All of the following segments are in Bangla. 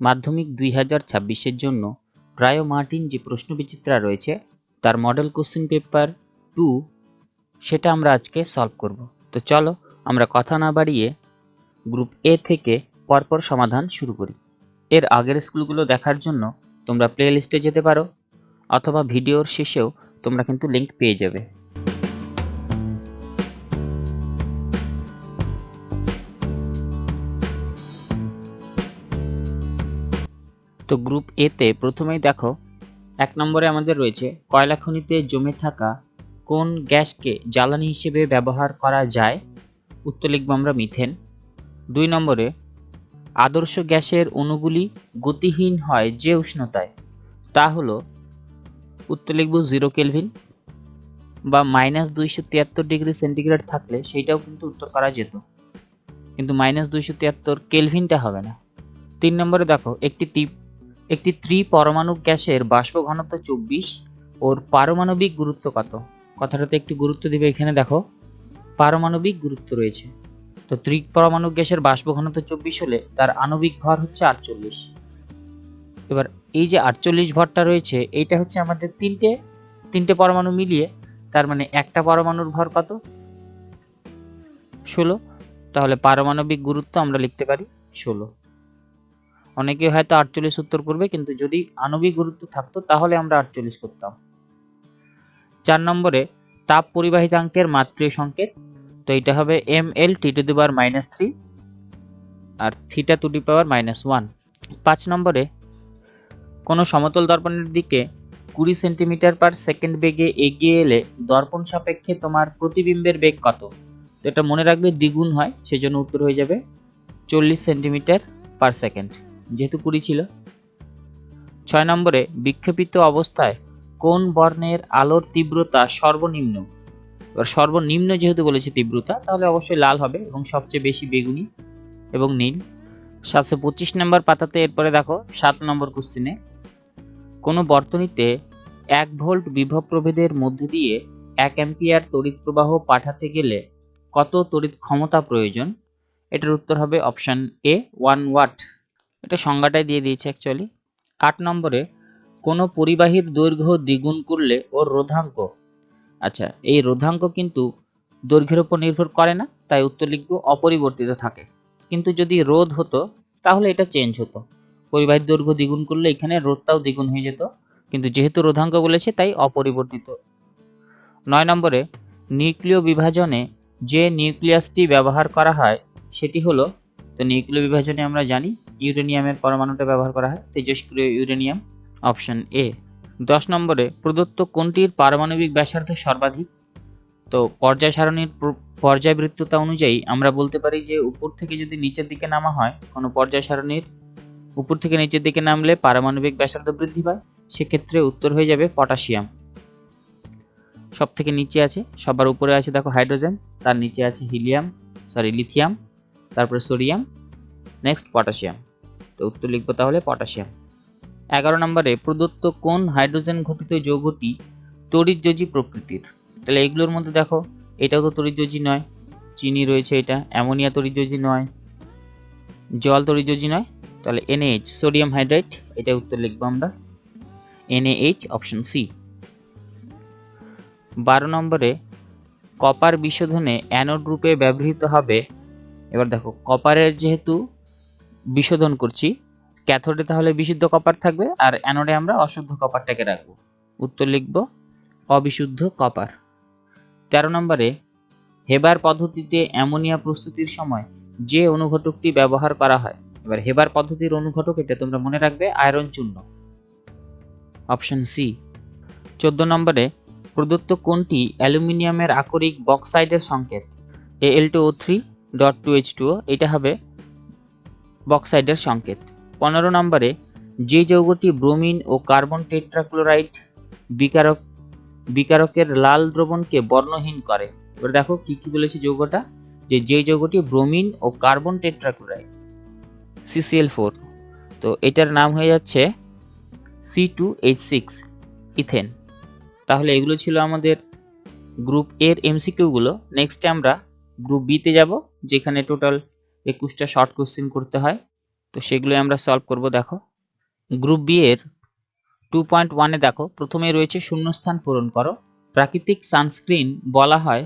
মাধ্যমিক দুই হাজার ছাব্বিশের জন্য প্রায় মার্টিন যে প্রশ্নবিচিত্রা রয়েছে, তার মডেল কোশ্চেন পেপার টু সেটা আমরা আজকে সলভ করব। তো চলো, আমরা কথা না বাড়িয়ে গ্রুপ এ থেকে পরপর সমাধান শুরু করি। এর আগের স্কুলগুলো দেখার জন্য তোমরা প্লে লিস্টে যেতে পারো, অথবা ভিডিওর শেষেও তোমরা কিন্তু লিঙ্ক পেয়ে যাবে। তো গ্রুপ এতে প্রথমেই দেখো, এক নম্বরে আমাদের রয়েছে কয়লা খনিতে জমে থাকা কোন গ্যাসকে জ্বালানি হিসেবে ব্যবহার করা যায়, উত্তর লিখব আমরা মিথেন। দুই নম্বরে, আদর্শ গ্যাসের অণুগুলি গতিহীন হয় যে উষ্ণতায়, তা হলো, উত্তর লিখব জিরো কেলভিন বা মাইনাস দুইশো তিয়াত্তর ডিগ্রি সেন্টিগ্রেড থাকলে সেইটাও কিন্তু উত্তর করা যেত। কিন্তু মাইনাস দুইশো তিয়াত্তর কেলভিনটা হবে না। তিন নম্বরে দেখো, একটি তীপ একটি ত্রি পরমাণু গ্যাসের বাষ্প ঘনত্ব চব্বিশ, ওর পারমাণবিক গুরুত্ব কত? কথাটাতে একটু গুরুত্ব দিবে এখানে, দেখো। পারমাণবিক গুরুত্ব রয়েছে। তো ত্রি পরমাণু গ্যাসের বাষ্প ঘনত্ব চব্বিশ হলে তার আণবিক ভর হচ্ছে আটচল্লিশ। এবার এই যে আটচল্লিশ ভরটা রয়েছে, এইটা হচ্ছে আমাদের তিনটে তিনটে পরমাণু মিলিয়ে তার মানে একটা পরমাণুর ভর কত? ষোলো। তাহলে পারমাণবিক গুরুত্ব আমরা লিখতে পারি ষোলো। অনেকে হয়তো আটচল্লিশ উত্তর করবে, কিন্তু যদি আণবিক গুরুত্ব থাকতো, তাহলে আমরা আটচল্লিশ করতাম। চার নম্বরে, তাপ পরিবাহিতাঙ্কের মাত্রীয় সংকেত। তো এটা হবে M L T to the power minus three R theta to the power minus one পাঁচ নম্বরে, কোনো সমতল দর্পণের দিকে কুড়ি সেন্টিমিটার পার সেকেন্ড বেগে এগিয়ে এলে দর্পণ সাপেক্ষে তোমার প্রতিবিম্বের বেগ কত? তো এটা মনে রাখবে দ্বিগুণ হয়, সেজন্য উত্তর হয়ে যাবে চল্লিশ সেন্টিমিটার পার সেকেন্ড যেহেতু কুড়ি ছিল। ছয় নম্বরে, বিক্ষেপিত অবস্থায় কোন বর্ণের আলোর তীব্রতা সর্বনিম্ন? এবার সর্বনিম্ন যেহেতু বলেছে তীব্রতা, তাহলে অবশ্যই লাল হবে এবং সবচেয়ে বেশি বেগুনি এবং নীল। সাতশো পঁচিশ নম্বর পাতাতে এরপরে দেখো, সাত নম্বর কোশ্চিনে কোনো বর্তনীতে এক ভোল্ট বিভব প্রভেদের মধ্যে দিয়ে এক অ্যাম্পিয়ার তড়িৎ প্রবাহ পাঠাতে গেলে কত তড়িৎ ক্ষমতা প্রয়োজন? এটার উত্তর হবে অপশান এ ওয়ান ওয়াট এটা সংজ্ঞাটাই দিয়ে দিয়েছে অ্যাকচুয়ালি আট নম্বরে, কোনো পরিবাহীর দৈর্ঘ্য দ্বিগুণ করলে ওর রোধাঙ্ক। আচ্ছা এই রোধাঙ্ক কিন্তু দৈর্ঘ্যের উপর নির্ভর করে না, তাই উত্তর লিখব অপরিবর্তিত থাকে। কিন্তু যদি রোধ হতো, তাহলে এটা চেঞ্জ হতো। পরিবাহীর দৈর্ঘ্য দ্বিগুণ করলে এখানে রোধটাও দ্বিগুণ হয়ে যেত। কিন্তু যেহেতু রোধাঙ্ক বলেছে, তাই অপরিবর্তিত। নয় নম্বরে, নিউক্লিয় বিভাজনে যে নিউক্লিয়াসটি ব্যবহার করা হয়, সেটি হলো, তো নিউক্লিয় বিভাজনে আমরা জানি ইউরেনিয়ামের পরমাণুটা ব্যবহার করা হয় তেজস্ক্রিয় ইউরেনিয়াম অপশন এ দশ নম্বরে, প্রদত্ত কোনটির পারমাণবিক ব্যাসার্ধ সর্বাধিক? তো পর্যায় সারণীর প্র- পর্যায়বৃত্ততা অনুযায়ী আমরা বলতে পারি যে উপর থেকে যদি নিচের দিকে নামা হয়, কোনো পর্যায় সারণীর উপর থেকে নিচের দিকে নামলে পারমাণবিক ব্যাসার্ধ বৃদ্ধি পায়, সেক্ষেত্রে উত্তর হয়ে যাবে পটাশিয়াম। সব থেকে নিচে আছে, সবার উপরে আছে দেখো হাইড্রোজেন, তার নিচে আছে হিলিয়াম সরি লিথিয়াম, তারপরে সোডিয়াম নেক্সট পটাশিয়াম। তো উত্তর লিখব তাহলে পটাশিয়াম। এগারো নম্বরে, প্রদত্ত কোন হাইড্রোজেন ঘটিত যৌগটি তড়িৎযোজী প্রকৃতির? তাহলে এগুলোর মধ্যে দেখো, এটাও তো তড়িৎযোজী নয়, চিনি রয়েছে এটা, অ্যামোনিয়া তড়িৎযোজী নয়, জল তড়িৎযোজী নয়, তাহলে এনএইচ সোডিয়াম হাইড্রাইট এটা উত্তর লিখব আমরা। এনএইচ অপশন সি বারো নম্বরে, কপার বিশোধনে অ্যানোড রূপে ব্যবহৃত হবে, এবার দেখো, কপারের যেহেতু বিশোধন করছি। ক্যাথোডে তাহলে বিশুদ্ধ কপার থাকবে আর অ্যানোডে আমরা অশুদ্ধ কপারটাকে রাখব। উত্তর লিখব, অবিশুদ্ধ কপার তেরো নম্বরে, হেবার পদ্ধতিতে অ্যামোনিয়া প্রস্তুতির সময় যে অনুঘটকটি ব্যবহার করা হয়। এবার হেবার পদ্ধতির অনুঘটক, এটা তোমরা মনে রাখবে আয়রন চূর্ণ। অপশন সি চোদ্দ নম্বরে, প্রদত্ত কোনটি অ্যালুমিনিয়ামের আকরিক বক্সাইডের সংকেত L two O three dot two H two এটা হবে বক্সাইডের সংকেত। পনেরো নম্বরে, যে যৌগটি ব্রোমিন ও কার্বন টেট্রাক্লোরাইড বিকারক বিকারকের লাল দ্রবণকে বর্ণহীন করে। এবার দেখো কি কি বলেছে যৌগটা, যে যে যৌগটি ব্রোমিন ও কার্বন টেট্রাক্লোরাইড সিসিএল ফোর তো এটার নাম হয়ে যাচ্ছে C two H six ethane. তাহলে এগুলো ছিল আমাদের গ্রুপ এর এমসিকিউগুলো নেক্সট আমরা গ্রুপ বিতে যাব, যেখানে টোটাল একুশটা শর্ট কোশ্চেন করতে হয়। তো সেগুলোই আমরা সলভ করব, দেখো। গ্রুপ বি এর টু পয়েন্ট ওয়ানে দেখো, প্রথমে রয়েছে শূন্যস্থান পূরণ করো। প্রাকৃতিক সানস্ক্রিন বলা হয়,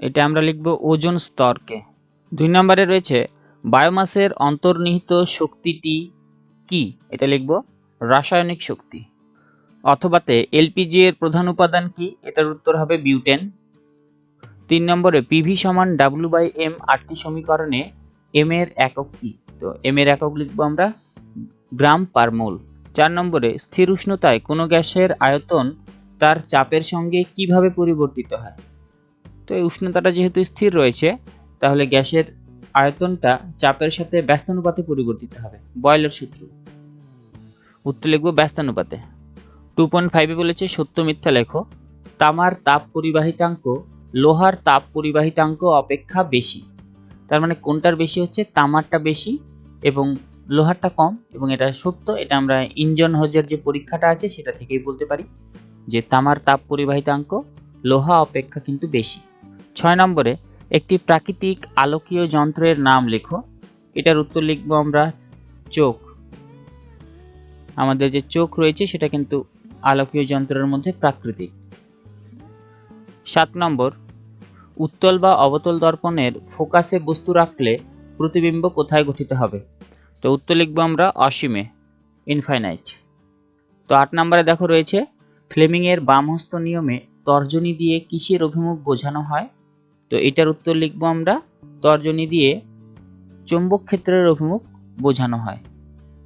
এটা আমরা লিখব ওজন স্তরকে। দুই নম্বরে রয়েছে বায়োমাসের অন্তর্নিহিত শক্তিটি কি? এটা লিখব, রাসায়নিক শক্তি। অথবাতে এলপিজি এর প্রধান উপাদান কি? এটার উত্তর হবে বিউটেন তিন নম্বরে পিভি সমান ডাব্লু বাই এম আটটি সমীকরণে এম এর একক কি? তো এম এর একক লিখব আমরা গ্রাম পার মোল। চার নম্বরে, স্থির উষ্ণতায় কোনো গ্যাসের আয়তন তার চাপের সঙ্গে কীভাবে পরিবর্তিত হয়? তো এই উষ্ণতাটা যেহেতু স্থির রয়েছে, তাহলে গ্যাসের আয়তনটা চাপের সাথে ব্যস্তানুপাতে পরিবর্তিত হবে। বয়লের সূত্র। উত্তর লিখব ব্যস্তানুপাতে। টু পয়েন্ট ফাইভে বলেছে, সত্য মিথ্যা লেখো। তামার তাপ পরিবাহিতাঙ্ক, লোহার তাপ পরিবাহিতাঙ্ক অপেক্ষা বেশি। তার মানে কোনটার বেশি হচ্ছে? তামারটা বেশি এবং লোহারটা কম এবং এটা সত্য এটা আমরা ইঞ্জন হজের যে পরীক্ষাটা আছে সেটা থেকেই বলতে পারি যে তামার তাপ পরিবাহিতাঙ্ক, লোহা অপেক্ষা কিন্তু বেশি। ছয় নম্বরে একটি প্রাকৃতিক আলোকীয় যন্ত্রের নাম লেখো। এটার উত্তর লিখব আমরা চোখ। আমাদের যে চোখ রয়েছে সেটা কিন্তু আলোকীয় যন্ত্রের মধ্যে প্রাকৃতিক। সাত নম্বর উত্তল বা অবতল দর্পণের ফোকাসে বস্তু রাখলে প্রতিবিম্ব কোথায় গঠিত হবে? তো উত্তর লিখব আমরা অসীমে ইনফাইনাইট তো আট নম্বরে দেখো রয়েছে, ফ্লেমিংয়ের বামহস্ত নিয়মে তর্জনী দিয়ে কিসের অভিমুখ বোঝানো হয়? তো এটার উত্তর লিখব আমরা, তর্জনী দিয়ে চৌম্বক ক্ষেত্রের অভিমুখ বোঝানো হয়।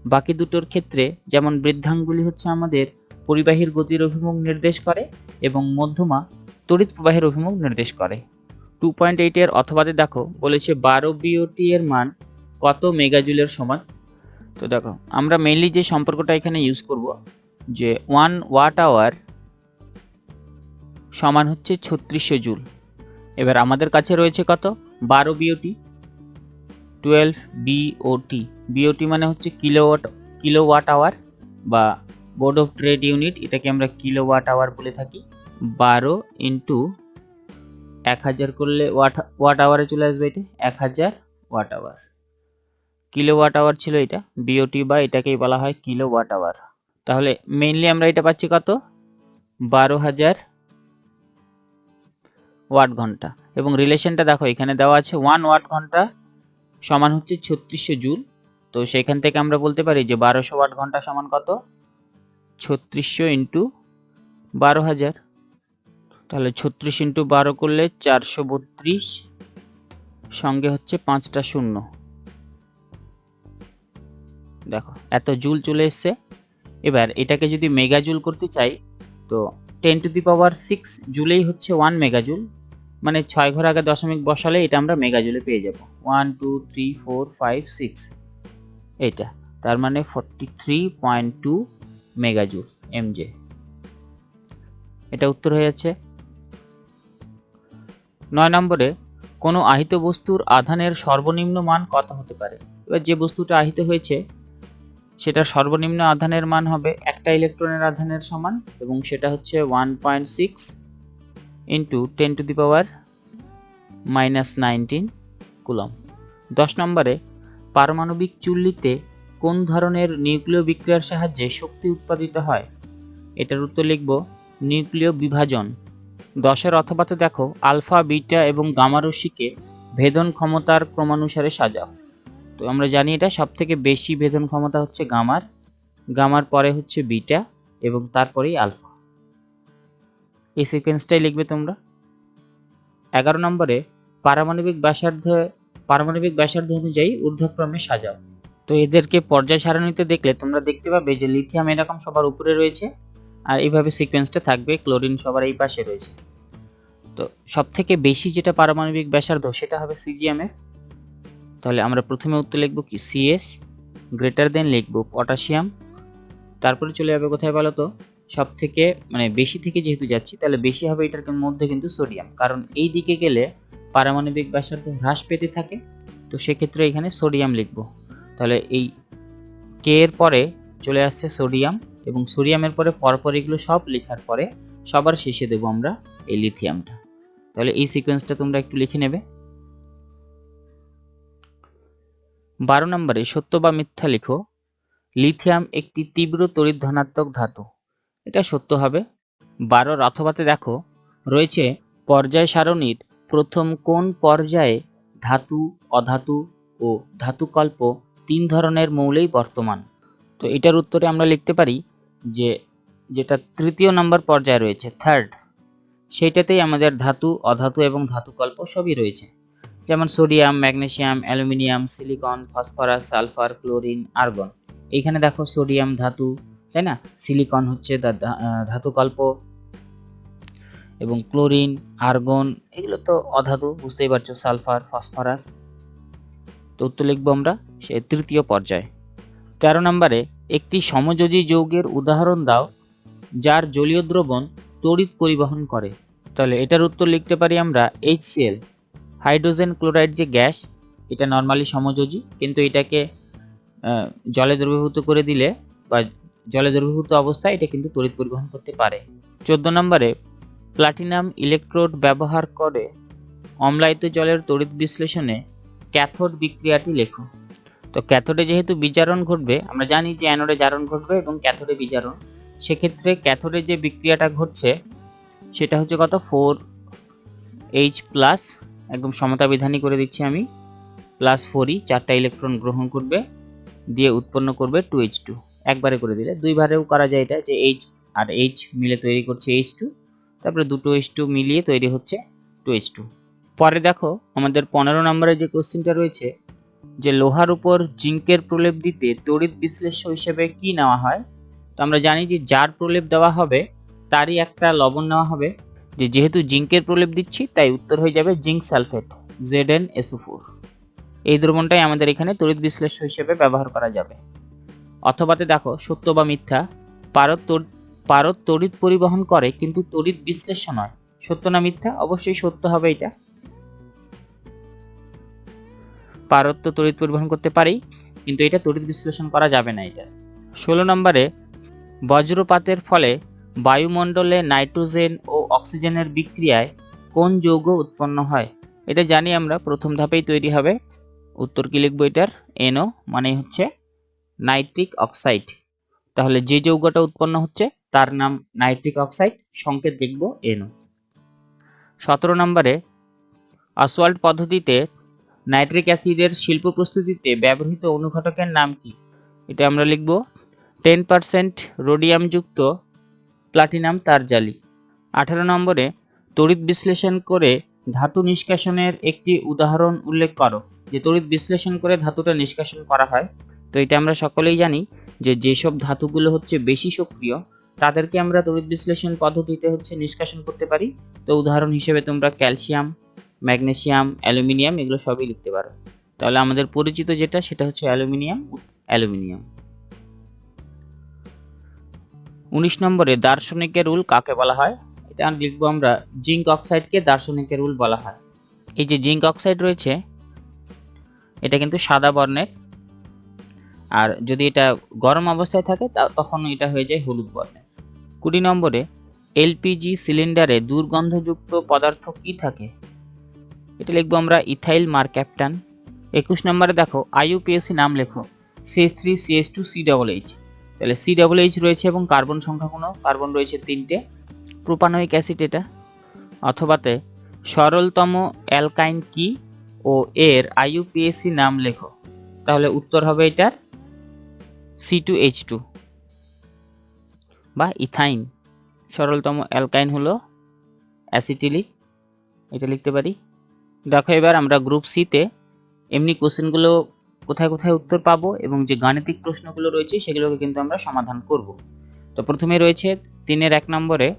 বাকি দুটোর ক্ষেত্রে যেমন বৃদ্ধাঙ্গুলি হচ্ছে আমাদের পরিবাহীর গতির অভিমুখ নির্দেশ করে এবং মধ্যমা তড়িৎ প্রবাহের অভিমুখ নির্দেশ করে। টু পয়েন্ট এইটের অথবাতে দেখো, বলেছে বারো বিওটি এর মান কত মেগাজুলের সমান? তো দেখো, আমরা মেইনলি যে সম্পর্কটা এখানে ইউজ করব, যে ওয়ান ওয়াট আওয়ার সমান হচ্ছে ছত্রিশশো জুল। এবার আমাদের কাছে রয়েছে কত? বারো বিওটি টুয়েলভ বিওটি বিওটি মানে হচ্ছে কিলোওয়াট কিলোওয়াট আওয়ার বা বোর্ড অফ ট্রেড ইউনিট এটাকে আমরা কিলোওয়াট আওয়ার বলে থাকি। বারো ইন্টু এক হাজার করলে ওয়াট ওয়াট আওয়ারে চলে আসবে এটা? এক হাজার watt hour kilo watt hour ছিল এটা? বিওটি বা এটাকেই বলা হয় কিলো ওয়াট আওয়ার তাহলে মেইনলি আমরা এটা পাচ্ছি কত? বারো হাজার ওয়াট ঘণ্টা। এবং রিলেশনটা দেখো, এখানে দেওয়া আছে ওয়ান ওয়াট ঘণ্টা সমান হচ্ছে ছত্রিশশো জুল। তো সেখান থেকে আমরা বলতে পারি যে বারোশো ওয়াট ঘণ্টা সমান কত? ছত্রিশশো ইন্টু বারো হাজার। তাহলে ছত্রিশ ইন্টু বারো করলে চারশো বত্রিশ, সঙ্গে হচ্ছে পাঁচটা শূন্য। দেখো, এত জুল চলে এসছে। এবার এটাকে যদি মেগা জুল করতে চাই, তো ten to the power six জুলেই হচ্ছে ওয়ান মেগাজুল মানে ছয় ঘর আগে দশমিক বসালে এটা আমরা মেগাজুলে পেয়ে যাব। One, two, three, four, five, six. এইটা, তার মানে forty three point two megajoule MJ. এটা উত্তর হয়ে যাচ্ছে। নয় নম্বরে, কোনো আহিত বস্তুর আধানের সর্বনিম্ন মান কত হতে পারে? এবার যে বস্তুটা আহিত হয়েছে, সেটার সর্বনিম্ন আধানের মান হবে একটা ইলেকট্রনের আধানের সমান এবং সেটা হচ্ছে one point six into ten to the power minus nineteen coulomb. দশ নম্বরে, পারমাণবিক চুল্লিতে কোন ধরনের নিউক্লিয় বিক্রিয়ার সাহায্যে শক্তি উৎপাদিত হয়? এটার উত্তর লিখব, নিউক্লিয় বিভাজন। দশের অথবাতে দেখো, আলফা, বিটা এবং গামা রশ্মিকে ভেদন ক্ষমতার ক্রমানুসারে সাজাও। তো আমরা জানি এটা সব থেকে বেশি ভেদন ক্ষমতা হচ্ছে গামার। গামার পরে হচ্ছে বিটা এবং তারপরেই আলফা। এই সিকোয়েন্সটাই লিখবে তোমরা। এগারো নম্বরে, পারমাণবিক ব্যাসার্ধ পারমাণবিক ব্যাসার্ধ অনুযায়ী ঊর্ধ্বক্রমে সাজাও। তো এদেরকে পর্যায় সারণীতে দেখলে তোমরা দেখতে পাবে যে লিথিয়াম এরকম সবার উপরে রয়েছে। আর এইভাবে সিকোয়েন্সটা থাকবে ক্লোরিন সবার এই পাশে রয়েছে। তো সব থেকে বেশি যেটা পারমাণবিক ব্যাসার্ধ, সেটা হবে সিজিএমের তাহলে আমরা প্রথমে উত্তর লিখব কি? সিএস গ্রেটার দেন লিখব পটাশিয়াম তারপরে চলে যাবে কোথায় বলো তো? সব থেকে মানে বেশি থেকে যেহেতু যাচ্ছি, তাহলে বেশি হবে এটার মধ্যে কিন্তু সোডিয়াম কারণ এই দিকে গেলে পারমাণবিক ব্যাসার্ধ হ্রাস পেতে থাকে। তো সেক্ষেত্রে এখানে সোডিয়াম লিখব। তাহলে এই কে এর পরে চলে আসছে সোডিয়াম এবং সোডিয়ামের পরে পরপর এগুলো সব লেখার পরে সবার শেষে দেবো আমরা এই লিথিয়ামটা। তাহলে এই সিকোয়েন্সটা তোমরা একটু লিখে নেবে। বারো নম্বরে সত্য বা মিথ্যা লিখো, লিথিয়াম একটি তীব্র তড়িৎ ধনাত্মক ধাতু। এটা সত্য হবে। বারোর অথবাতে দেখো, রয়েছে পর্যায় সারণীর প্রথম কোন পর্যায়ে ধাতু, অধাতু ও ধাতুকল্প তিন ধরনের মৌলেই বর্তমান। তো এটার উত্তরে আমরা লিখতে পারি যে যেটা তৃতীয় নম্বর পর্যায়ে রয়েছে থার্ড সেইটাতেই আমাদের ধাতু, অধাতু এবং ধাতুকল্প সবই রয়েছে। যেমন sodium magnesium aluminium silicon phosphorus sulphur chlorine argon এইখানে দেখো সোডিয়াম ধাতু, তাই না? সিলিকন হচ্ছে ধাতুকল্প এবং ক্লোরিন আর্গন এগুলো তো অধাতু, বুঝতেই পারছ সালফার ফসফরাস তো উত্তর লিখব আমরা, সে তৃতীয় পর্যায়ে। তেরো নম্বরে একটি সমযোজী যৌগের উদাহরণ দাও, যার জলীয় দ্রবণ তড়িৎ পরিবহন করে। তাহলে এটার উত্তর লিখতে পারি আমরা এইচসিএল হাইড্রোজেন ক্লোরাইড যে গ্যাস, এটা নর্মালি সমযোজী, কিন্তু এটাকে জলে দ্রবীভূত করে দিলে বা জলে দ্রবীভূত অবস্থায় এটা কিন্তু তড়িৎ পরিবহন করতে পারে। চোদ্দ নম্বরে প্লাটিনাম ইলেকট্রোড ব্যবহার করে অম্লায়িত জলের তড়িৎ বিশ্লেষণে ক্যাথোড বিক্রিয়াটি লেখো। তো ক্যাথোডে যেহেতু বিজারণ ঘটবে, আমরা জানি যে অ্যানোডে জারণ ঘটবে এবং ক্যাথোডে বিজারণ। সেক্ষেত্রে ক্যাথোডে যে বিক্রিয়াটা ঘটছে, সেটা হচ্ছে কত? ফোর এইচ প্লাস একদম সমতা বিধানী করে দিচ্ছি আমি প্লাস ফোরই চারটা ইলেকট্রন গ্রহণ করবে, দিয়ে উৎপন্ন করবে টু এইচ টু একবারে করে দিলে, দুইবারেও করা যায় এটা, যে এইচ আর এইচ মিলে তৈরি করছে এইচ টু তারপরে দুটো এইচ টু মিলিয়ে তৈরি হচ্ছে টু এইচ টু পরে দেখো, আমাদের পনেরো নম্বরে যে কোশ্চেনটা রয়েছে যে লোহার উপর জিঙ্কের প্রলেপ দিতে তড়িৎ বিশ্লেষ্য হিসেবে কি নেওয়া হয়? তো আমরা জানি যে যার প্রলেপ দেওয়া হবে, তারই একটা লবণ নেওয়া হবে। যে যেহেতু জিঙ্কের প্রলেপ দিচ্ছি, তাই উত্তর হয়ে যাবে zinc sulphate Z N SO four এই দ্রবণটাই আমাদের এখানে তড়িৎ বিশ্লেষ্য হিসেবে ব্যবহার করা যাবে। অথবাতে দেখো, সত্য বা মিথ্যা পারদ পারদ তড়িৎ পরিবহন করে, কিন্তু তড়িৎ বিশ্লেষ্য নয়। সত্য না মিথ্যা? অবশ্যই সত্য হবে এটা। পারদ তো তড়িৎ পরিবহন করতে পারি, কিন্তু এটা তড়িৎ বিশ্লেষণ করা যাবে না এটা। ষোলো নম্বরে, বজ্রপাতের ফলে বায়ুমণ্ডলে নাইট্রোজেন ও অক্সিজেনের বিক্রিয়ায় কোন যৌগ উৎপন্ন হয়? এটা জানি আমরা, প্রথম ধাপেই তৈরি হবে। উত্তর কি লিখব এটার? এনও মানে হচ্ছে নাইট্রিক অক্সাইড। তাহলে যে যৌগটা উৎপন্ন হচ্ছে, তার নাম নাইট্রিক অক্সাইড, সংকেত লিখব এনও সতেরো নম্বরে অসওয়াল্ড পদ্ধতিতে নাইট্রিক অ্যাসিডের শিল্প প্রস্তুতিতে ব্যবহৃত অনুঘটকের নাম কি? এটা আমরা লিখব। টেন পারসেন্ট রোডিয়ামযুক্ত প্লাটিনাম তার জালি। আঠারো নম্বরে তড়িৎ বিশ্লেষণ করে ধাতু নিষ্কাশনের একটি উদাহরণ উল্লেখ করো। যে তড়িৎ বিশ্লেষণ করে ধাতুটা নিষ্কাশন করা হয়। তো এটা আমরা সকলেই জানি যে যেসব ধাতুগুলো হচ্ছে বেশি সক্রিয়, তাদেরকে আমরা তড়িৎ বিশ্লেষণ পদ্ধতিতে হচ্ছে নিষ্কাশন করতে পারি। তো উদাহরণ হিসেবে তোমরা ক্যালসিয়াম ম্যাগনেসিয়াম অ্যালুমিনিয়াম এগুলো সবই লিখতে পারো। তাহলে আমাদের পরিচিত যেটা, সেটা হচ্ছে অ্যালুমিনিয়াম অ্যালুমিনিয়াম। উনিশ নম্বরে, দার্শনিকের রুল কাকে বলা হয়? এটা লিখব আমরা, জিঙ্ক অক্সাইডকে দার্শনিকের রুল বলা হয়। এই যে জিঙ্ক অক্সাইড রয়েছে, এটা কিন্তু সাদা বর্ণের। আর যদি এটা গরম অবস্থায় থাকে, তা- তখন এটা হয়ে যায় হলুদ বর্ণের। কুড়ি নম্বরে, এলপিজি সিলিন্ডারে দুর্গন্ধযুক্ত পদার্থ কি থাকে? এটা লিখব আমরা ইথাইল মার ক্যাপ্টান। একুশ নম্বরে দেখো, আইইউপিএসসি নাম লেখো। CS three CS two C double H তাহলে সি ডবল এইচ রয়েছে এবং কার্বন সংখ্যা কোনো, কার্বন রয়েছে তিনটে। প্রোপানোয়িক অ্যাসিড এটা। অথবাতে সরলতম অ্যালকাইন কি ও এর আইইউপিএসসি নাম লেখো। তাহলে উত্তর হবে এটার সি টু এইচ টু বা ইথাইন। সরলতম অ্যালকাইন হলো অ্যাসিটিলিক। এটা লিখতে পারি? দেখো এবার আমরা গ্রুপ সিতে এমনি কোশ্চেনগুলো কোথায় কোথায় উত্তর পাবো এবং যে গাণিতিক প্রশ্নগুলো রয়েছে সেগুলোকে কিন্তু আমরা সমাধান করব। তো প্রথমে রয়েছে তিনের এক নম্বরে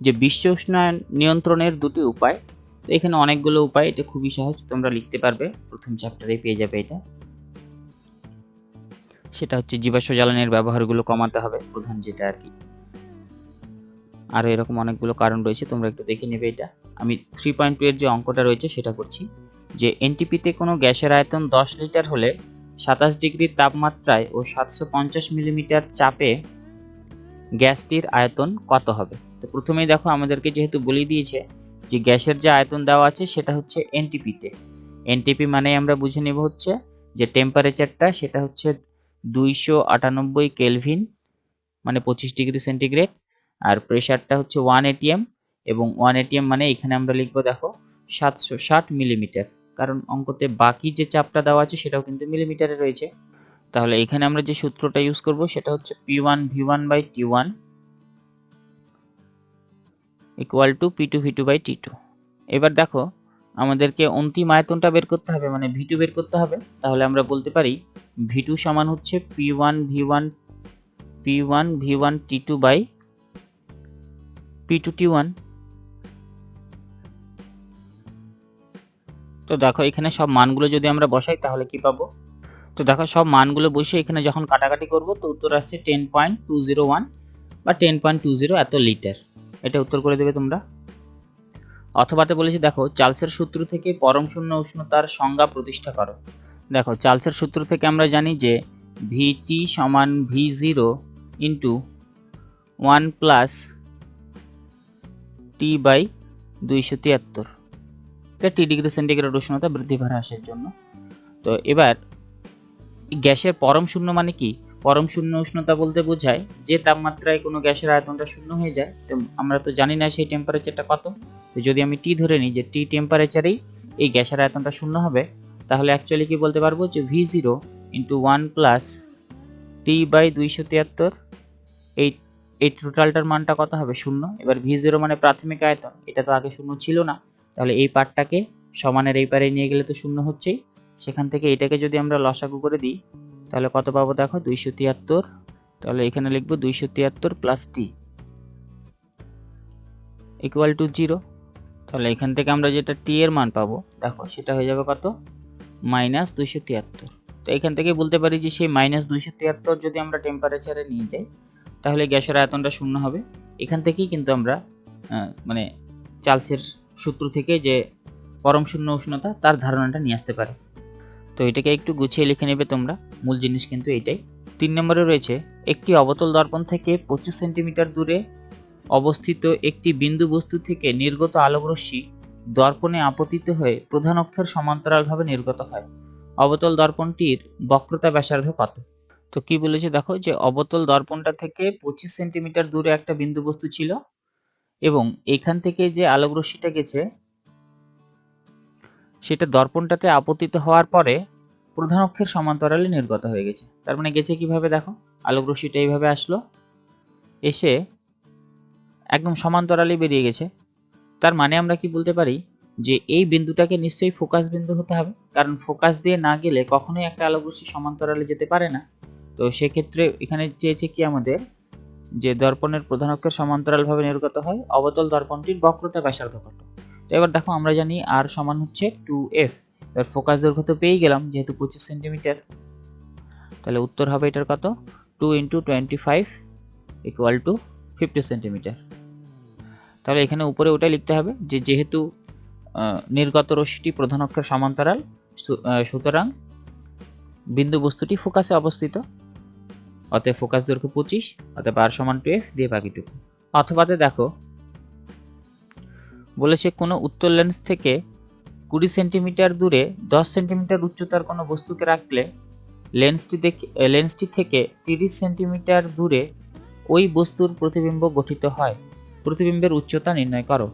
যে বিশ্ব উষ্ণায়ন নিয়ন্ত্রণের দুটি উপায়। তো এখানে অনেকগুলো উপায়, এটা খুবই সহজ, তোমরা লিখতে পারবে। প্রথম চ্যাপ্টারে পেয়ে যাবে এটা। সেটা হচ্ছে জীবাশ্ম জ্বালানির ব্যবহারগুলো কমাতে হবে, প্রধান যেটা আর কি। আরও এরকম অনেকগুলো কারণ রয়েছে, তোমরা একটু দেখে নেবে এটা। আমি থ্রি পয়েন্ট টু এর যে অঙ্কটা রয়েছে সেটা করছি, যে এনটিপিতে কোনো গ্যাসের আয়তন দশ লিটার হলে সাতাশ ডিগ্রি তাপমাত্রায় ও সাতশো পঞ্চাশ মিলিমিটার চাপে গ্যাসটির আয়তন কত হবে? তো প্রথমেই দেখো আমাদেরকে যেহেতু বলে দিয়েছে যে গ্যাসের যে আয়তন দেওয়া আছে সেটা হচ্ছে এনটিপিতে এনটিপি মানে আমরা বুঝে নেব হচ্ছে যে টেম্পারেচারটা সেটা হচ্ছে দুইশো আটানব্বই কেলভিন মানে পঁচিশ ডিগ্রি সেন্টিগ্রেড, আর প্রেশারটা হচ্ছে ওয়ান এটিএম এবং ওয়ান এটিএম মানে এখানে আমরা লিখব দেখো সাতশো ষাট মিলিমিটার কারণ অঙ্কতে বাকি যে চাপটা দেওয়া আছে সেটাও কিন্তু মিলিমিটারে রয়েছে। তাহলে এখানে আমরা যে সূত্রটা ইউজ করব সেটা হচ্ছে P one V one by T one equal to P two V two by T two এবার দেখো আমাদেরকে অন্তিম আয়তনটা বের করতে হবে মানে ভি টু বের করতে হবে। তাহলে আমরা বলতে পারি ভি টু সমান হচ্ছে P one V one P one V one T two by P two T one তো দেখো এখানে সব মানগুলো যদি আমরা বসাই, তাহলে কি পাবো? তো দেখো সব মানগুলো বসে এখানে যখন কাটাকাটি করব, তো উত্তর আসছে ten point two zero one বা টেন পয়েন্ট টু জিরো এত লিটার এটা উত্তর করে দেবে তোমরা। অথবাতে বলেছি, দেখো, চার্লসের সূত্র থেকে পরম শূন্য উষ্ণতার সংজ্ঞা প্রতিষ্ঠা করো। দেখো, চার্লসের সূত্র থেকে আমরা জানি যে ভিটি সমান V zero into one plus T by দুইশো তিয়াত্তর। টি ডিগ্রি সেন্টিগ্রেড উষ্ণতা বৃদ্ধি হ্রাসের জন্য। তো এবার গ্যাসের পরম শূন্য মানে কি? পরম শূন্য উষ্ণতা বলতে বোঝায় যে তাপমাত্রায় কোনো গ্যাসের আয়তনটা শূন্য হয়ে যায়, তো আমরা তো জানি না সেই টেম্পারেচারটা কত। তো যদি আমি টি ধরে নিই যে টি টেম্পারেচারেই এই গ্যাসের আয়তনটা শূন্য হবে, তাহলে অ্যাকচুয়ালি কি বলতে পারব? যে V zero into one plus T by দুইশো তিয়াত্তর, এই এই টোটালটার মানটা কত হবে? শূন্য। এবার ভি জিরো মানে প্রাথমিক আয়তন। এটা তো আগে শূন্য ছিল না। তাহলে এই পার্টটাকে সমানের এই পারে নিয়ে গেলে তো শূন্য হচ্ছেই। সেখান থেকে এটাকে যদি আমরা লসাগু করে দিই, তাহলে কত পাবো দেখো? দুইশো তিয়াত্তর। তাহলে এখানে লিখব দুইশো তিয়াত্তর plus T equal to zero তাহলে এখান থেকে আমরা যেটা টি এর মান পাবো, দেখো সেটা হয়ে যাবে কত? মাইনাস দুইশো তিয়াত্তর। তো এখান থেকে বলতে পারি যে সেই মাইনাস দুইশো তিয়াত্তর যদি আমরা টেম্পারেচারে নিয়ে যাই, তাহলে গ্যাসের আয়তনটা শূন্য হবে। এখান থেকেই কিন্তু আমরা মানে চার্লসের সূত্র থেকে যে পরম শূন্য উষ্ণতা, তার ধারণাটা নিয়ে আসতে পারে। তো এটাকে একটু গুছিয়ে লিখে নেবে তোমরা। মূল জিনিস কিন্তু এটাই। তিন নম্বরে রয়েছে, একটি অবতল দর্পণ থেকে পঁচিশ সেন্টিমিটার দূরে অবস্থিত একটি বিন্দু বস্তু থেকে নির্গত আলোকরশ্মি দর্পণে আপতিত হয়ে প্রধান অক্ষের সমান্তরালভাবে নির্গত হয়। অবতল দর্পণটির বক্রতা ব্যাসার্ধ কত? তো কি বলেছে দেখো যে, অবতল দর্পণটা থেকে পঁচিশ সেন্টিমিটার দূরে একটা বিন্দু বস্তু ছিল এবং এখান থেকে যে আলোকরশ্মিটা গেছে, সেটা দর্পণটাতে আপতিত হওয়ার পরে প্রধান অক্ষের সমান্তরালে নির্গত হয়ে গেছে। তার মানে গেছে কীভাবে দেখো? আলোক রশ্মিটা এইভাবে আসলো, এসে একদম সমান্তরালে বেরিয়ে গেছে। তার মানে আমরা কি বলতে পারি যে এই বিন্দুটাকে নিশ্চয়ই ফোকাস বিন্দু হতে হবে, কারণ ফোকাস দিয়ে না গেলে কখনোই একটা আলোক রশ্মি সমান্তরালে যেতে পারে না। তো সেক্ষেত্রে এখানে চেয়েছে কি আমাদের? যে দর্পণের প্রধান অক্ষের সমান্তরালভাবে নির্গত হয়, অবতল দর্পণটির বক্রতা ব্যাসার্ধ কত? তো এবার দেখো আমরা জানি আর সমান হচ্ছে টু এফ এবার ফোকাস দৈর্ঘ্য তো পেয়ে গেলাম, যেহেতু পঁচিশ সেন্টিমিটার। তাহলে উত্তর হবে এটার কত? Two into twenty five equal to fifty centimetre. তাহলে এখানে উপরে ওটাই লিখতে হবে যে যেহেতু নির্গত রশ্মিটি প্রধান অক্ষের সমান্তরাল সুতরাং বিন্দু বস্তুটি ফোকাসে অবস্থিত। অতএব ফোকাস দৈর্ঘ্য পঁচিশ, অতএব আর সমান টু এফ দিয়ে বাকিটুকু অথবাতে দেখো, বলেছে কোনো উত্তর লেন্স থেকে কুড়ি সেন্টিমিটার দূরে দশ সেন্টিমিটার উচ্চতার কোনো বস্তুকে রাখলে লেন্সটি দেখে লেন্সটি থেকে তিরিশ সেন্টিমিটার দূরে ওই বস্তুর প্রতিবিম্ব গঠিত হয়। প্রতিবিম্বের উচ্চতা নির্ণয় করো।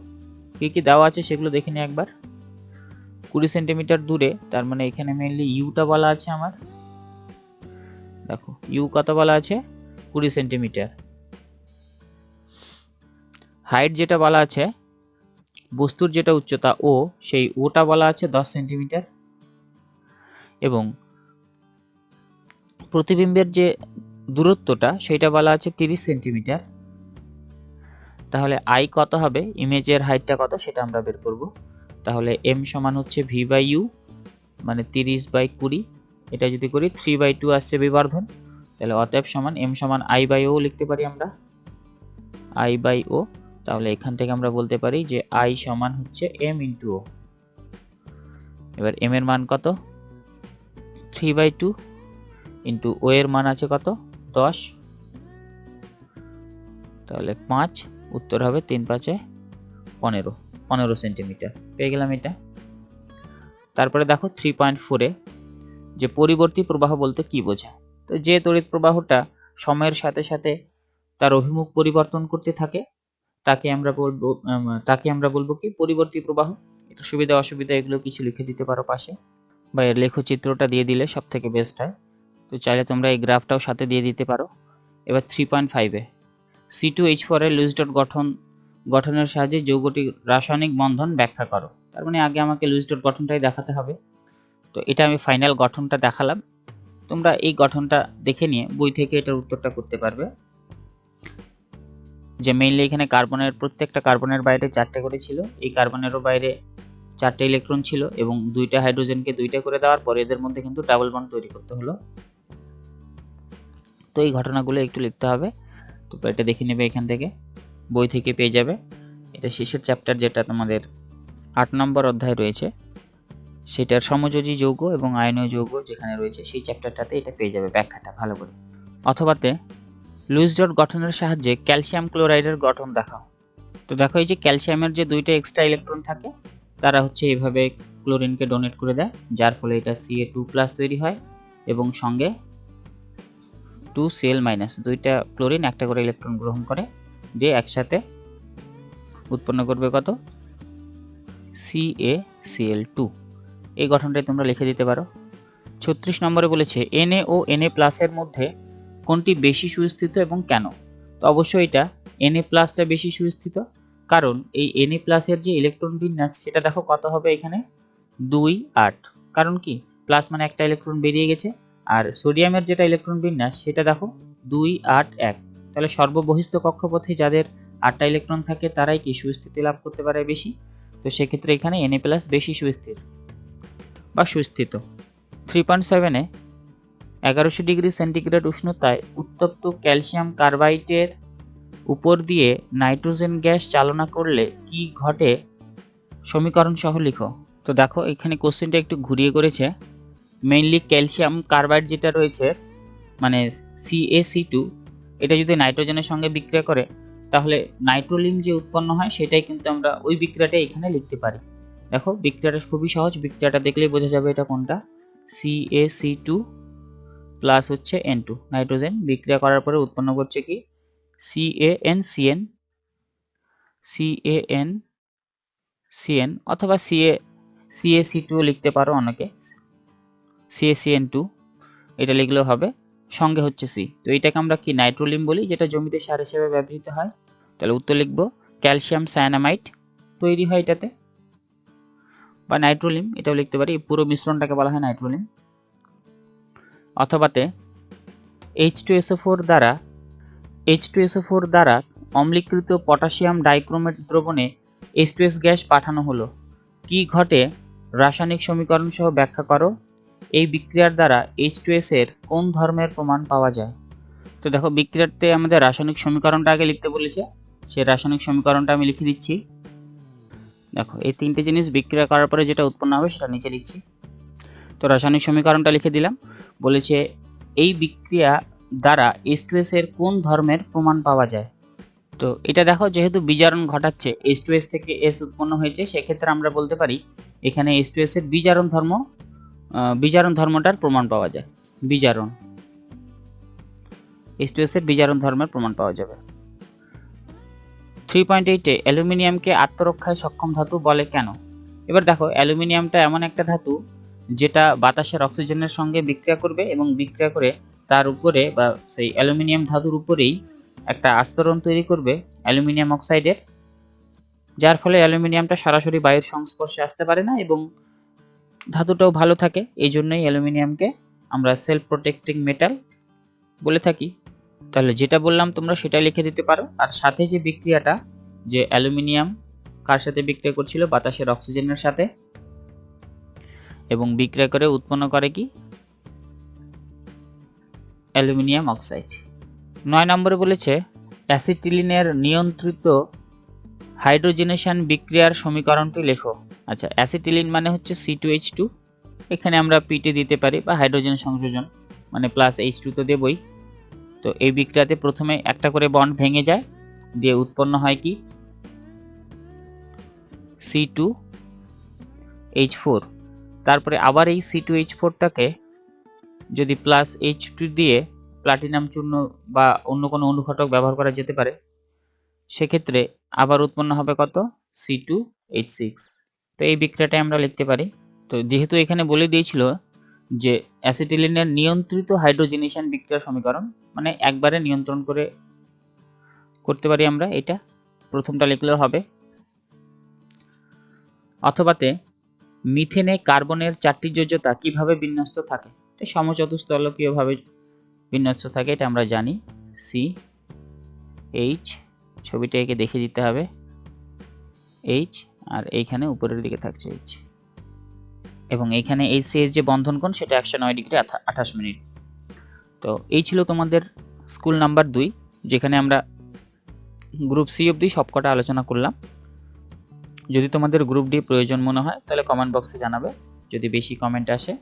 কী কী দেওয়া আছে সেগুলো দেখে নিই একবার। কুড়ি সেন্টিমিটার দূরে, তার মানে এখানে মেনলি ইউটা বলা আছে আমার। দেখো ইউ কত বলা আছে? কুড়ি সেন্টিমিটার। হাইট যেটা বলা আছে, বস্তুর যেটা উচ্চতা ও সেই ওটা বলা আছে দশ সেন্টিমিটার। এবং প্রতিবিম্বের যে দূরত্বটা সেটা বলা আছে তিরিশ সেন্টিমিটার। তাহলে আই কত হবে? ইমেজের হাইটটা কত? সেটা আমরা বের করব। তাহলে এম সমান হচ্ছে ভি বাই ইউ মানে তিরিশ বাই কুড়ি। এটা যদি করি থ্রি বাই টু আসছে বিবর্ধন, তাহলে অতএব সমান এম সমান আই বাই ও লিখতে পারি আমরা। আই বাই ও তাহলে এখান থেকে আমরা বলতে পারি যে আই সমান হচ্ছে এম ইন্টু ও এবার এম এর মান কত? থ্রি বাই টু ইন্টু ও এর মান আছে কত? দশ। তাহলে পাঁচ, উত্তর হবে তিন পাঁচে পনেরো পনেরো সেন্টিমিটার পেয়ে গেলাম এটা। তারপরে দেখো থ্রি পয়েন্ট ফোরে যে পরিবর্তী প্রবাহ বলতে কি বোঝায়? তো যে তড়িৎ প্রবাহটা সময়ের সাথে সাথে তার অভিমুখ পরিবর্তন করতে থাকে, তাকে আমরা বলব তাকে আমরা বলব কি? পরিবর্তী প্রবাহ। এটা সুবিধা অসুবিধা এগুলো কিছু লিখে দিতে পারো পাশে। বা এর লেখচিত্রটা দিয়ে দিলে সব থেকে বেস্ট হয়। তো চাইলে তোমরা এই গ্রাফটাও সাথে দিয়ে দিতে পারো। এবার থ্রি পয়েন্ট ফাইভে সি টু এইচ ফোর এর লুইস ডট গঠন, গঠনের সাহায্যে যৌগটির রাসায়নিক বন্ধন ব্যাখ্যা করো। তার মানে আগে আমাকে লুইস ডট গঠনটাই দেখাতে হবে। তো এটা আমি ফাইনাল গঠনটা দেখালাম। তোমরা এই গঠনটা দেখে নিয়ে বই থেকে এটার উত্তরটা করতে পারবে। যে মেইনলি এখানে কার্বনের প্রত্যেকটা কার্বনের বাইরে চারটে করে ছিল। এই কার্বনেরও বাইরে চারটে ইলেকট্রন ছিল এবং দুইটা হাইড্রোজেনকে দুইটা করে দেওয়ার পরে এদের মধ্যে কিন্তু ডাবল বন্ড তৈরি করতে হলো। তো এই ঘটনাগুলো একটু লিখতে হবে। তো এটা দেখে নেবে এখান থেকে। বই থেকে পেয়ে যাবে। এটা শেষের চ্যাপ্টার যেটা তোমাদের আট নম্বর অধ্যায় রয়েছে। সেটার সমযোজী যৌগ এবং আয়নীয় যৌগ যেখানে রয়েছে সেই চ্যাপ্টারটাতে এটা পেয়ে যাবে ব্যাখ্যাটা, ভালো করে। অথবাতে, লুইস ডট গঠনের সাহায্যে ক্যালসিয়াম ক্লোরাইডের গঠন দেখাও। তো দেখো এই যে ক্যালসিয়ামের যে দুইটা এক্সট্রা ইলেকট্রন থাকে, তারা হচ্ছে এইভাবে ক্লোরিনকে ডোনেট করে দেয়, যার ফলে এটা সিএ টু প্লাস তৈরি হয় এবং সঙ্গে টু সিএল মাইনাস দুইটা ক্লোরিন একটা করে ইলেকট্রন গ্রহণ করে। দিয়ে একসাথে উৎপন্ন করবে কত? সি এ সিএল টু এই গঠনটাই তোমরা লিখে দিতে পারো। ছত্রিশ নম্বরে বলেছে এনএ ও এনএ প্লাসের মধ্যে কোনটি বেশি সুস্থিত এবং কেন? তো অবশ্যই এটা এনএ প্লাসটা বেশি সুস্থিত, কারণ এই এনএ প্লাসের যে ইলেকট্রন বিন্যাস, সেটা দেখো কত হবে এখানে? দুই আট। কারণ কি? প্লাস মানে একটা ইলেকট্রন বেরিয়ে গেছে, আর সোডিয়ামের যেটা ইলেকট্রন বিন্যাস, সেটা দেখো দুই আট এক। তাহলে সর্ববহিস্থ কক্ষপথে যাদের আটটা ইলেকট্রন থাকে, তারাই কি সুস্থিতি লাভ করতে পারে বেশি? তো সেক্ষেত্রে এখানে এনএ প্লাস বেশি সুস্থির বা সুস্থিত থ্রি পয়েন্ট সেভেনে এগারোশো ডিগ্রি সেন্টিগ্রেড উষ্ণতায় উত্তপ্ত ক্যালসিয়াম কার্বাইটের উপর দিয়ে নাইট্রোজেন গ্যাস চালনা করলে কি ঘটে? সমীকরণ সহ লিখো। তো দেখো, এখানে কোশ্চেনটা একটু ঘুরিয়ে করেছে। মেইনলি ক্যালসিয়াম কার্বাইড যেটা রয়েছে মানে সিএসি টু এটা যদি নাইট্রোজেনের সঙ্গে বিক্রিয়া করে, তাহলে নাইট্রোলিন যে উৎপন্ন হয়, সেটাই কিন্তু আমরা ওই বিক্রিয়াটা এখানে লিখতে পারি। দেখো বিক্রিয়াটা খুবই সহজ। বিক্রিয়াটা দেখলেই বোঝা যাবে এটা কোনটা। সিএসি টু প্লাস হচ্ছে এন টু নাইট্রোজেন বিক্রিয়া করার পরে উৎপন্ন করছে কি? সিএএন সিএন সিএএন সিএন অথবা সিএ সিএসি টু লিখতে পারো অনেকে। সিএসিএন টু এটা লিখলেও হবে। সঙ্গে হচ্ছে সি তো এটাকে আমরা কি নাইট্রোলিন বলি, যেটা জমিতে সার হিসেবে ব্যবহৃত হয়? তাহলে উত্তর লিখব, ক্যালসিয়াম সায়ানামাইট তৈরি হয় এটাতে। বা নাইট্রোলিন, এটাও লিখতে পারি পুরো মিশ্রণটাকে বলা হয় নাইট্রোলিম অথবাতে এইচ টু এসও ফোর দ্বারা এইচ টু এসও ফোর দ্বারা অম্লীকৃত পটাশিয়াম ডাইক্রোমেট দ্রবণে এইচ টু এস গ্যাস পাঠানো হলো। কি ঘটে? রাসায়নিক সমীকরণ সহ ব্যাখ্যা করো। এই বিক্রিয়ার দ্বারা এইচ টু এস এর কোন ধর্মের প্রমাণ পাওয়া যায়? তো দেখো, বিক্রিয়াতে আমাদের রাসায়নিক সমীকরণটা আগে লিখতে বলেছে। সেই রাসায়নিক সমীকরণটা আমি লিখে দিচ্ছি। দেখো, এই তিনটে জিনিস বিক্রিয়া করার পরে যেটা উৎপন্ন হবে সেটা নিচে লিখছি। তো রাসায়নিক সমীকরণটা লিখে দিলাম। বলেছে, এই বিক্রিয়া দ্বারা এইচ টু এস এর কোন ধর্মের প্রমাণ পাওয়া যায়? তো এটা দেখো, যেহেতু বিজারণ ঘটাচ্ছে এইচ টু এস থেকে এস উৎপন্ন হয়েছে, সেক্ষেত্রে আমরা বলতে পারি, এখানে এইচ টু এস এর বিজারণ ধর্ম বিজারণ ধর্মটার প্রমাণ পাওয়া যায়। বিজারণ। এইচ টু এস এর বিজারণ ধর্মের প্রমাণ পাওয়া যাবে। থ্রি পয়েন্ট এইটে অ্যালুমিনিয়ামকে আত্মরক্ষায় সক্ষম ধাতু বলে কেন? এবার দেখো, অ্যালুমিনিয়ামটা এমন একটা ধাতু যেটা বাতাসের অক্সিজেনের সঙ্গে বিক্রিয়া করবে এবং বিক্রিয়া করে তার উপরে বা সেই অ্যালুমিনিয়াম ধাতুর উপরেই একটা আস্তরণ তৈরি করবে অ্যালুমিনিয়াম অক্সাইডের। যার ফলে অ্যালুমিনিয়ামটা সরাসরি বায়ুর সংস্পর্শে আসতে পারে না এবং ধাতুটাও ভালো থাকে। এই জন্যই অ্যালুমিনিয়ামকে আমরা সেলফ প্রোটেক্টিং মেটাল বলে থাকি। তাহলে যেটা বললাম তোমরা সেটা লিখে দিতে পারো। আর সাথে যে বিক্রিয়াটা, যে অ্যালুমিনিয়াম কার সাথে বিক্রিয়া করছিল? বাতাসের অক্সিজেনের সাথে। এবং বিক্রিয়া করে উৎপন্ন করে কি? Aluminium oxide. নয় নম্বরে বলেছে, অ্যাসিটিলিনের নিয়ন্ত্রিত হাইড্রোজেনেশন বিক্রিয়ার সমীকরণটি লেখো। আচ্ছা অ্যাসিটিলিন মানে হচ্ছে সি টু এইচ টু এখানে আমরা পিটি দিতে পারি বা হাইড্রোজেন সংযোজন মানে প্লাস এইচ টু তো দেবই। তো এই বিক্রিয়াতে প্রথমে একটা করে বন্ড ভেঙে যায়, দিয়ে উৎপন্ন হয় কি? সি টু এইচ ফোর তারপরে আবার এই সি টু এইচ ফোরটাকে যদি প্লাস এইচ টু দিয়ে প্লাটিনাম চূর্ণ বা অন্য কোনো অনুঘটক ব্যবহার করা যেতে পারে, সেক্ষেত্রে আবার উৎপন্ন হবে কত? সি টু এইচ সিক্স তো এই বিক্রিয়াটাই আমরা লিখতে পারি। তো যেহেতু এখানে বলে দিয়েছিল যে অ্যাসিটিলিনের নিয়ন্ত্রিত হাইড্রোজেনেশন বিক্রিয়া সমীকরণ মানে একবারে নিয়ন্ত্রণ করে করতে পারি আমরা এটা, প্রথমটা লিখলেও হবে। অথবাতে মিথেনে কার্বনের চারটি যোজ্যতা কীভাবে বিন্যস্ত থাকে? সমচতুস্তলকীয়ভাবে বিন্যস্ত থাকে, এটা আমরা জানি। সি এইচ ছবিটা একে দেখিয়ে দিতে হবে। এইচ আর এইখানে উপরের দিকে থাকছে এইচ এবং এইখানে এই সিএস যে বন্ধন কোণ সেটা একশো নয় ডিগ্রি আঠাশ মিনিট। তো এই ছিল তোমাদের স্কুল নাম্বার দুই, যেখানে আমরা গ্রুপ সি অবধি সবকটা আলোচনা করলাম। যদি তোমাদের গ্রুপ ডি প্রয়োজন মনে হয়, তাহলে কমেন্ট বক্সে জানাবে। যদি বেশি কমেন্ট আসে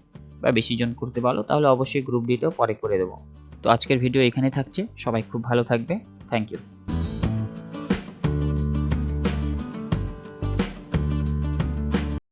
বা বেশি জন করতে পারো, তাহলে অবশ্যই গ্রুপ ডিটাও পরে করে দেবো। তো আজকের ভিডিও এখানে থাকছে। সবাই খুব ভালো থাকবে। Thank you